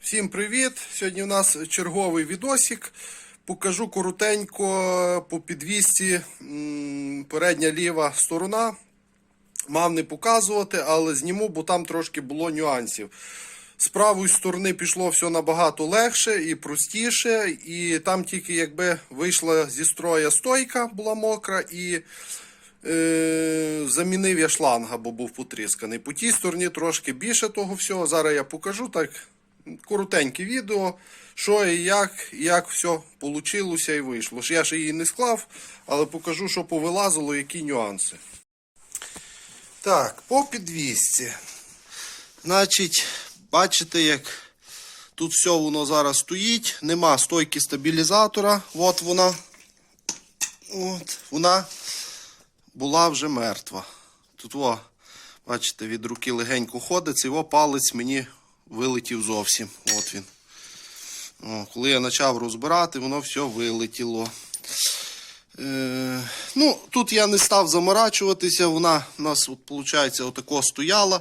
Всім привіт! Сьогодні у нас черговий відосик. Покажу коротенько по підвісці передня ліва сторона. Мав не показувати, але зніму, бо там трошки було нюансів. З правої сторони пішло все набагато легше і простіше, і там тільки якби вийшла зі строя стойка, була мокра, і е, замінив я шланга, бо був потрісканий. По тій стороні трошки більше того всього. Зараз я покажу так коротеньке відео, що і як, як все вийшло і вийшло. Я ще її не склав, але покажу, що повилазило, які нюанси. Так, по підвісці. Значить, бачите, як тут все воно зараз стоїть. Нема стойки стабілізатора. От вона. От, вона була вже мертва. Тут, о, бачите, від руки легенько ходить, і о, палець мені вилетів зовсім. От він. О, коли я почав розбирати, воно все вилетіло. Е, ну, Тут я не став заморачуватися, вона у нас, от, виходить, отако стояла.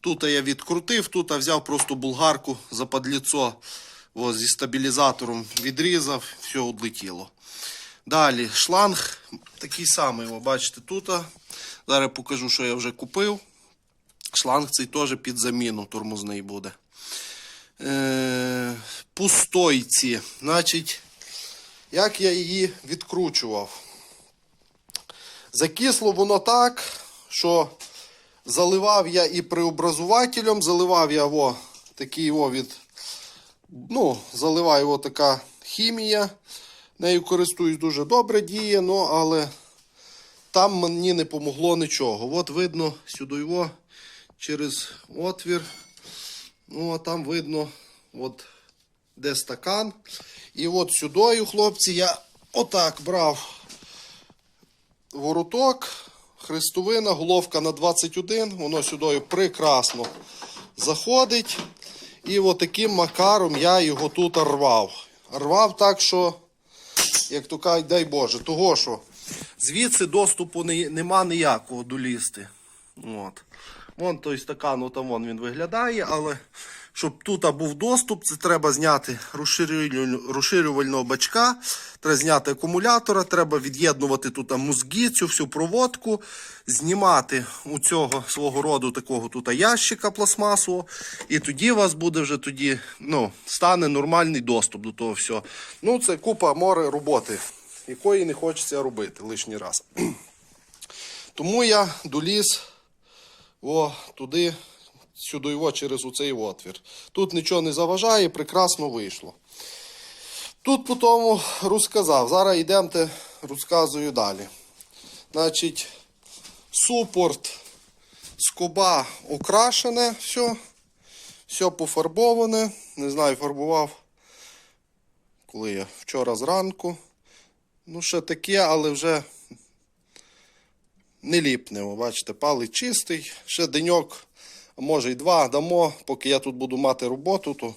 Тут я відкрутив, тут я взяв просто булгарку за подліцо о, зі стабілізатором відрізав, все одлетіло. Далі шланг такий самий, ви бачите, тут. Зараз покажу, що я вже купив. Шланг цей теж під заміну тормозний буде. Е, пустойці. Значить, як я її відкручував. Закисло воно так, що заливав я і преобразувателем, заливав я о, такий о від. Ну, заливаю його така хімія. Нею користуюсь дуже добре діє, ну, але там мені не помогло нічого. От видно сюди його через отвір. Ну, а там видно, от де стакан. І от сюдою, хлопці, я отак брав вороток, хрестовина, головка на 21, воно сюдою прекрасно заходить. І от таким макаром я його тут рвав. Рвав так, що, як то кажуть, дай Боже, того що звідси доступу не, нема ніякого долізти. От. Вон той стакан, от там вон він виглядає, але щоб тут був доступ, це треба зняти розширювального бачка, треба зняти акумулятора, треба від'єднувати тут мозги, цю всю проводку, знімати у цього свого роду такого тут ящика пластмасового, і тоді у вас буде вже тоді, ну, стане нормальний доступ до того всього. Ну, це купа море роботи, якої не хочеться робити лишній раз. Тому я доліз о, туди, сюди його через оцей отвір. Тут нічого не заважає, прекрасно вийшло. Тут потім розказав. Зараз йдемте, розказую далі. Значить, супорт скоба окрашене, все, все пофарбоване. Не знаю, фарбував, коли я вчора зранку. Ну, ще таке, але вже не ліпне. ви Бачите, палець чистий. Ще деньок, може й два дамо. Поки я тут буду мати роботу, то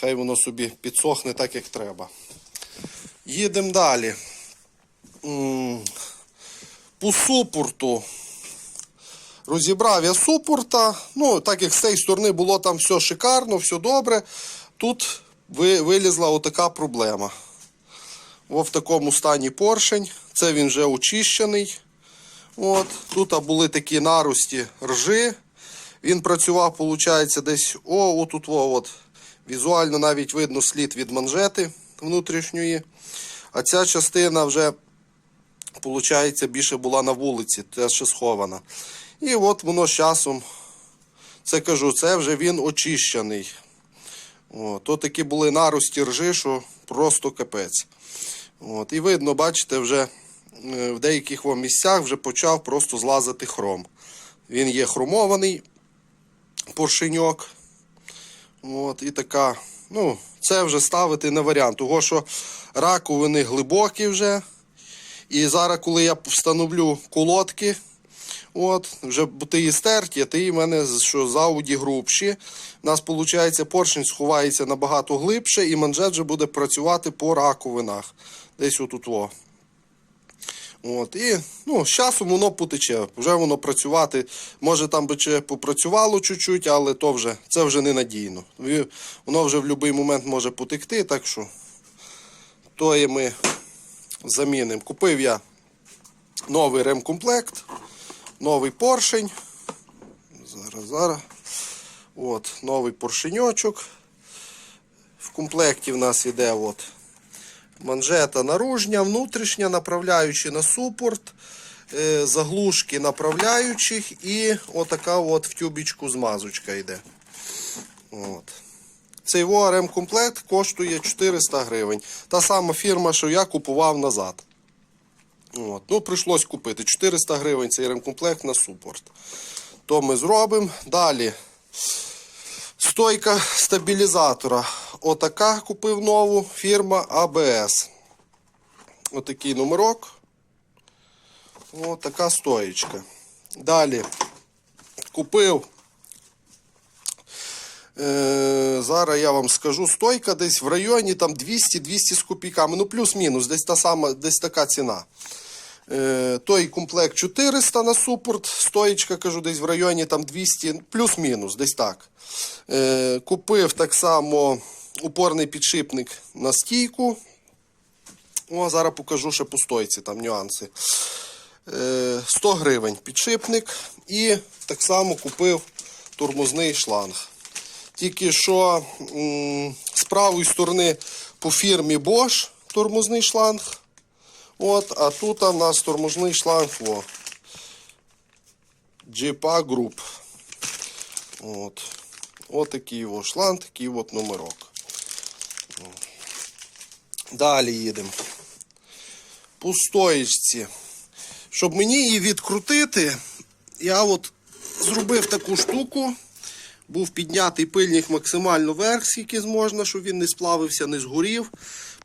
хай воно собі підсохне так, як треба. Їдемо далі. По супорту. Розібрав я супорта. Ну, так як з цієї сторони було там все шикарно, все добре. Тут вилізла отака проблема. О, в такому стані поршень. Це він вже очищений. От, тут були такі нарості ржи. Він працював, виходить, десь о, отут, о, от. Візуально навіть видно слід від манжети внутрішньої. А ця частина вже, виходить, більше була на вулиці, те ще схована. І от воно з часом, це кажу, це вже він очищений. О, то такі були нарості ржи, що просто капець. От, і видно, бачите, вже в деяких місцях вже почав просто злазити хром. Він є хромований поршеньок. От, і така, ну, це вже ставити не варіант, того що раковини глибокі вже. І зараз, коли я встановлю колодки, от, вже бутиї стерті, а ті в мене що з ауді грубші. У нас, виходить, поршень сховається набагато глибше, і манжет вже буде працювати по раковинах. Десь отут. Во. От, і ну, з часом воно потече, вже воно працювати. Може там би ще попрацювало чуть-чуть, але то вже, це вже не надійно. Ві- Воно вже в будь-який момент може потекти, так що то і ми замінимо. Купив я новий ремкомплект, новий поршень. Зараз, зараз. От, новий поршеньочок. В комплекті в нас іде от манжета наружня, внутрішня, направляючи на супорт, е, заглушки направляючих і отака от в тюбічку змазочка йде. От. Цей ОРМ комплект коштує 400 гривень. Та сама фірма, що я купував назад. От. Ну, прийшлось купити 400 гривень цей ремкомплект на супорт. То ми зробимо. Далі. Стойка стабілізатора. Отака купив нову фірма АБС. Отакий номерок. Отака стоїчка. Далі купив. Е, зараз я вам скажу, стойка десь в районі там 200-200 з копійками. Ну, плюс-мінус, десь та сама, десь така ціна. Е, той комплект 400 на супорт, стоїчка, кажу, десь в районі там 200, плюс-мінус, десь так. Е, купив так само упорний підшипник на стійку. О, зараз покажу ще по стойці, там нюанси. Е, 100 гривень підшипник. І так само купив тормозний шланг. Тільки що з правої сторони по фірмі Bosch тормозний шланг. От, а тут у нас тормозний шланг. О. GPA Group. От. От такий його шланг, такий от номерок. Далі їдемо. По стоїчці. Щоб мені її відкрутити, я от зробив таку штуку. Був піднятий пильник максимально вверх, скільки зможна, щоб він не сплавився, не згорів.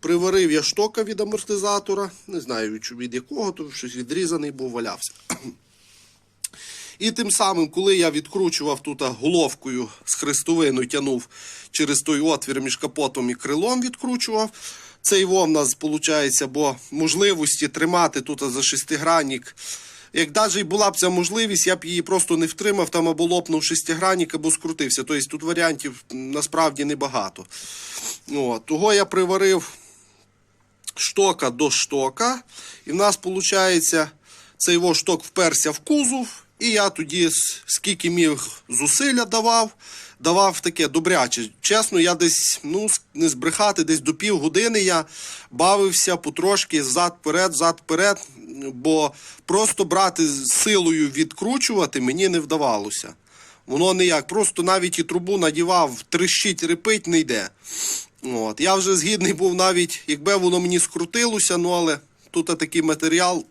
Приварив я штока від амортизатора. Не знаю від, якого, то щось відрізаний був, валявся. І тим самим, коли я відкручував тут головкою з хрестовиною, тянув через той отвір між капотом і крилом відкручував. Цей во в нас виходить, бо можливості тримати тут за шестигранник. Як навіть була б ця можливість, я б її просто не втримав там або лопнув шестигранник, або скрутився. Тобто тут варіантів насправді небагато. От. Того я приварив штока до штока. І в нас виходить, цей його шток вперся в кузов. І я тоді скільки міг зусилля давав, давав таке добряче. Чесно, я десь, ну, не збрехати, десь до півгодини я бавився потрошки зад-перед, зад-перед, бо просто брати силою відкручувати мені не вдавалося. Воно ніяк, просто навіть і трубу надівав, трещить, репить не йде. От. Я вже згідний був навіть, якби воно мені скрутилося, ну але тут такий матеріал,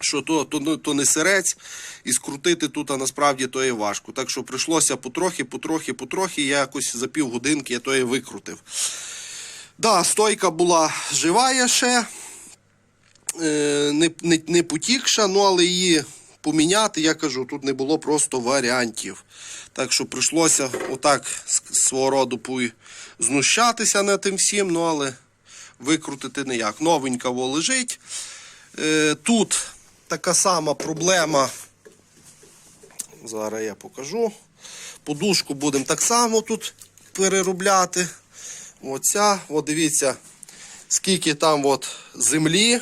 що то, то, ну, то не сирець, і скрутити тут а насправді то є важко. Так що прийшлося потрохи, потрохи, потрохи, я якось за півгодинки я то і викрутив. Да, стойка була жива ще, е, не, не, не потікша, ну але її поміняти, я кажу, тут не було просто варіантів. Так що прийшлося отак свого роду знущатися над тим всім, ну але викрутити ніяк. Новенька во лежить. Е, тут така сама проблема. Зараз я покажу. Подушку будемо так само тут переробляти. Оця, от дивіться, скільки там от землі.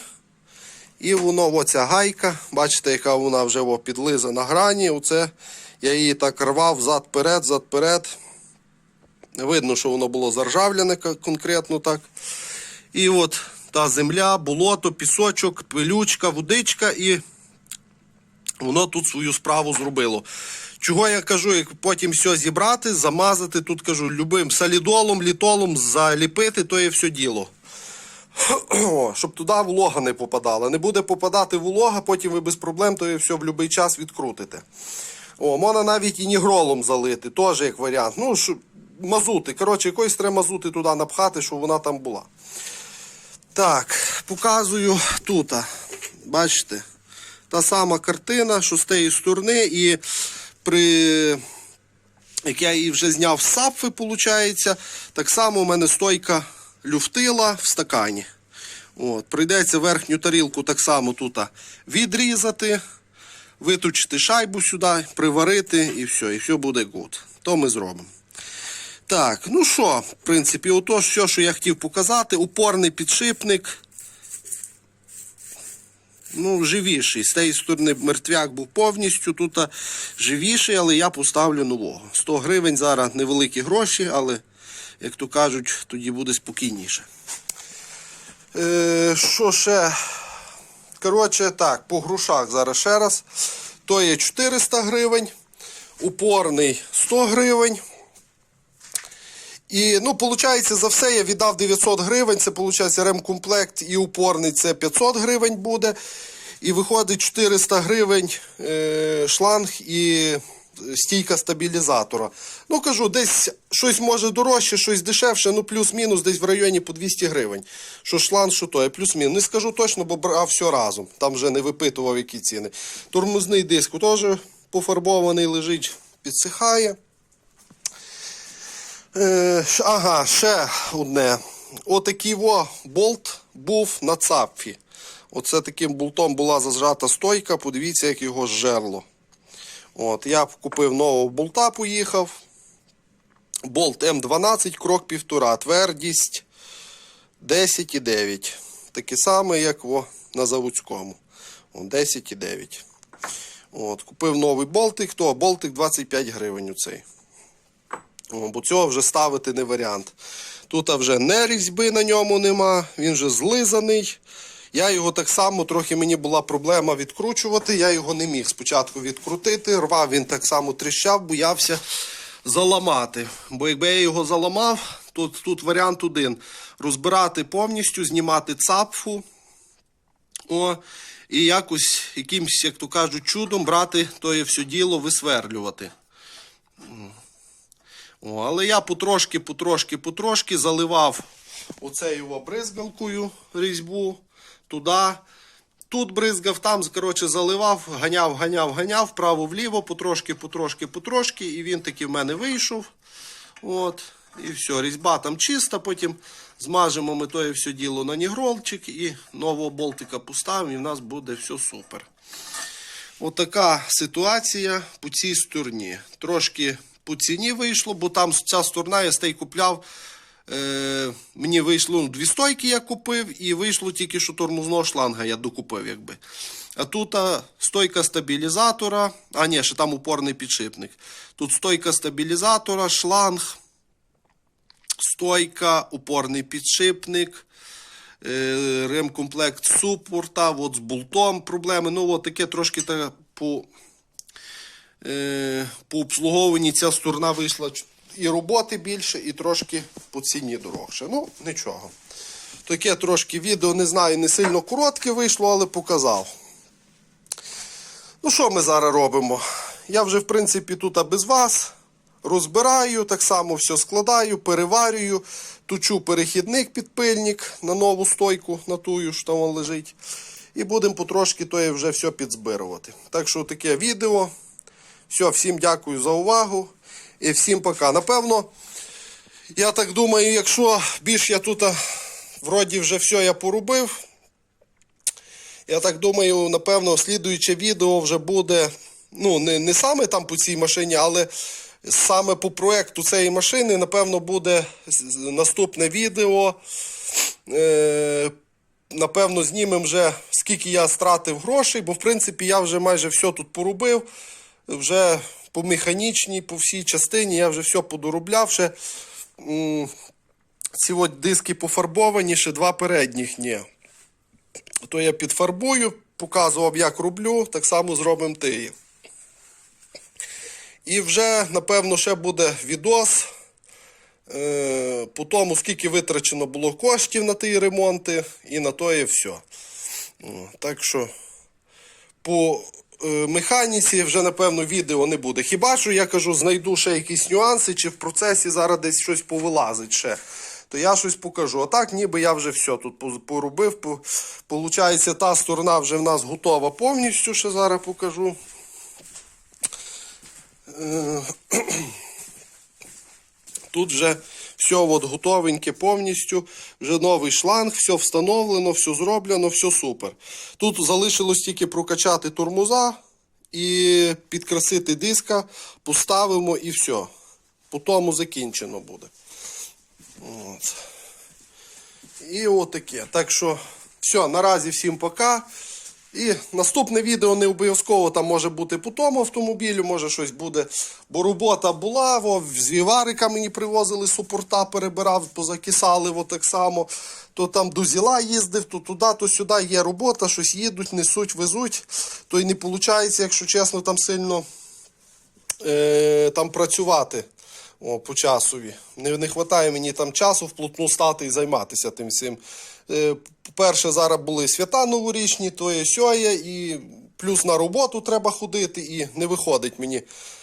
І воно, оця гайка, бачите, яка вона вже о, підлиза на грані. Оце я її так рвав зад-перед, зад-перед. Видно, що воно було заржавлене конкретно так. І от та земля, болото, пісочок, пилючка, водичка, і воно тут свою справу зробило. Чого я кажу, як потім все зібрати, замазати, тут кажу, любим солідолом, літолом заліпити, то є все діло. Щоб туди волога не попадала. Не буде попадати волога, потім ви без проблем то все в будь-який час відкрутите. О, можна навіть і нігролом залити, теж як варіант. Ну, що, мазути. Коротше, якоїсь треба мазути туди напхати, щоб вона там була. Так, показую тут. Бачите, та сама картина, що з тієї сторони, і при як я її вже зняв з сапфи, виходить, так само у мене стойка люфтила в стакані. От, прийдеться верхню тарілку так само тут відрізати, виточити шайбу сюди, приварити і все, і все буде гуд. То ми зробимо. Так, ну що, в принципі, ото все, що я хотів показати. Упорний підшипник. Ну, живіший. З тієї сторони мертвяк був повністю. Тут живіший, але я поставлю нового. 100 гривень зараз невеликі гроші, але, як то кажуть, тоді буде спокійніше. Е, що ще? Коротше, так, по грушах зараз ще раз. То є 400 гривень, упорний 100 гривень. І, ну, виходить, за все я віддав 900 гривень. Це, виходить, ремкомплект і упорний це 500 гривень буде. І виходить 400 гривень е, шланг і стійка стабілізатора. Ну, кажу, десь щось може дорожче, щось дешевше, ну плюс-мінус десь в районі по 200 гривень. Що шланг, що то, плюс-мінус. Не скажу точно, бо брав все разом. Там вже не випитував, які ціни. Тормозний диск теж пофарбований лежить, підсихає. Е, ага, ще одне. Отакий во болт був на цапфі. Оце таким болтом була зажата стойка. Подивіться, як його зжерло. От, я купив нового болта, поїхав. Болт М12, крок півтора. Твердість 10,9. Такий самий, як во, на заводському. 10,9. От, купив новий болтик. То болтик 25 гривень у цей. О, Бо цього вже ставити не варіант. Тут вже не різьби на ньому нема, він вже злизаний. Я його так само, трохи мені була проблема відкручувати, я його не міг спочатку відкрутити. Рвав він так само тріщав, боявся заламати. Бо якби я його заламав, то тут варіант один: розбирати повністю, знімати цапфу. О, і якось якимось, як то кажуть, чудом брати то все діло висверлювати. О, але я потрошки, потрошки, потрошки заливав оцею бризгалкою різьбу туди. Тут бризгав, там, коротше, заливав, ганяв, ганяв, ганяв, вправо-вліво, потрошки, потрошки, потрошки, і він таки в мене вийшов. От, і все, різьба там чиста, потім змажемо ми то все діло на нігролчик і нового болтика поставимо, і в нас буде все супер. Отака ситуація по цій стороні. Трошки по ціні вийшло, бо там ця сторона я стей купляв. Е, мені вийшло ну, дві стойки, я купив, і вийшло тільки що тормозного шланга я докупив. якби. А тут а, стойка стабілізатора, а ні, ще там упорний підшипник. Тут стойка стабілізатора, шланг, стойка, упорний підшипник, е, ремкомплект супорта, от з болтом проблеми. Ну, от таке трошки та, по, е, по обслуговуванні ця сторона вийшла і роботи більше, і трошки по ціні дорогше. Ну, нічого. Таке трошки відео, не знаю, не сильно коротке вийшло, але показав. Ну, що ми зараз робимо? Я вже, в принципі, тут без вас розбираю, так само все складаю, переварюю, тучу перехідник підпильник на нову стойку, на тую, що там лежить. І будемо потрошки то вже все підзбирувати. Так що таке відео. Все, всім дякую за увагу і всім пока. Напевно, я так думаю, якщо більш я тут вроді вже все я порубив. Я так думаю, напевно, слідуюче відео вже буде. Ну, не, не саме там по цій машині, але саме по проекту цієї машини, напевно, буде наступне відео. Е, напевно, знімемо вже, скільки я стратив грошей, бо в принципі я вже майже все тут порубив. Вже по механічній, по всій частині я вже все подоробляв. Ще, ці от диски пофарбовані, ще два передніх ні. То я підфарбую, показував, як роблю, так само зробимо тиї. І вже, напевно, ще буде відос е, по тому, скільки витрачено було коштів на ті ремонти, і на то і все. Так що по механіці вже, напевно, відео не буде. Хіба що я кажу, знайду ще якісь нюанси, чи в процесі зараз десь щось повилазить ще. То я щось покажу. А так, ніби я вже все тут поробив. По- Получається, та сторона вже в нас готова повністю, ще зараз покажу. Е, Тут вже Все от готовеньке повністю. Вже новий шланг, все встановлено, все зроблено, все супер. Тут залишилось тільки прокачати тормоза і підкрасити диска, поставимо і все. По тому закінчено буде. От. І отаке. Так що, все, наразі всім пока. І наступне відео не обов'язково там може бути по тому автомобілю, може щось буде. Бо робота була, во, з Віварика мені привозили супорта, перебирав, позакисали во так само. То там до зіла їздив, то туди, то сюди є робота, щось їдуть, несуть, везуть. То й не виходить, якщо чесно, там сильно е, там працювати о, по часові. Не, не вистачає мені там часу вплотну стати і займатися тим всім. Е, по-перше, зараз були свята новорічні, то є сьоє, і плюс на роботу треба ходити, і не виходить мені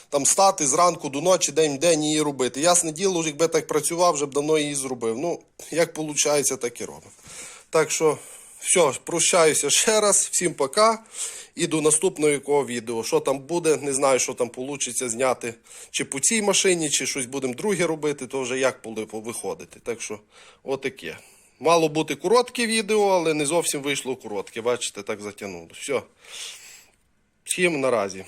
там стати зранку до ночі, день в день її робити. Ясне діло, якби так працював, вже б давно її зробив. Ну, як виходить, так і робимо. Так що, все, прощаюся ще раз, всім пока. І до наступного якого відео. Що там буде, не знаю, що там вийде зняти. Чи по цій машині, чи щось будемо друге робити, то вже як виходити. Так що, отаке. Мало бути коротке відео, але не зовсім вийшло коротке. Бачите, так затягнуло. Все. Всім наразі.